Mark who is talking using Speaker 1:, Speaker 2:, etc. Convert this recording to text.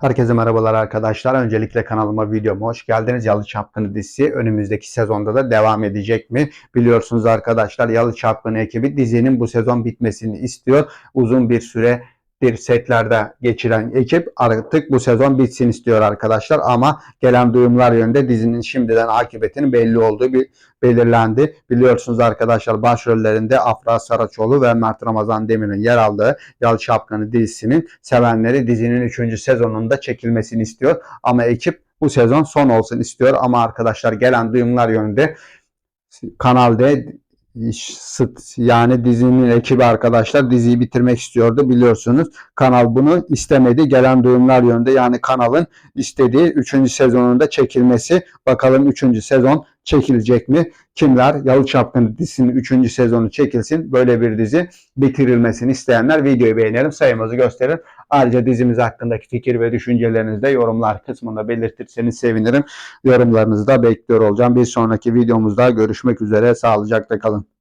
Speaker 1: Herkese merhabalar arkadaşlar. Öncelikle kanalıma videoma hoş geldiniz. Yalı Çapkını dizisi önümüzdeki sezonda da devam edecek mi? Biliyorsunuz arkadaşlar Yalı Çapkını ekibi dizinin bu sezon bitmesini istiyor. Uzun bir süre bir setlerde geçiren ekip artık bu sezon bitsin istiyor arkadaşlar ama gelen duyumlar yönünde dizinin şimdiden akıbetinin belli olduğu bir belirlendi. Biliyorsunuz arkadaşlar başrollerinde Afra Saraçoğlu ve Mert Ramazan Demir'in yer aldığı Yalı Çapkını dizisinin sevenleri dizinin 3. sezonunda çekilmesini istiyor. Ama ekip bu sezon son olsun istiyor ama arkadaşlar gelen duyumlar yönünde Kanal D yani dizinin ekibi arkadaşlar diziyi bitirmek istiyordu biliyorsunuz. Kanal bunu istemedi. Gelen duyumlar yönünde yani kanalın istediği 3. sezonunda çekilmesi. Bakalım 3. sezon çekilecek mi? Kimler Yalı Çapkını dizisinin 3. sezonu çekilsin. Böyle bir dizi bitirilmesini isteyenler videoyu beğenelim, sayımızı gösterin. Ayrıca dizimiz hakkındaki fikir ve düşüncelerinizi de yorumlar kısmında belirtirseniz sevinirim. Yorumlarınızı da bekliyor olacağım. Bir sonraki videomuzda görüşmek üzere. Sağlıcakla kalın.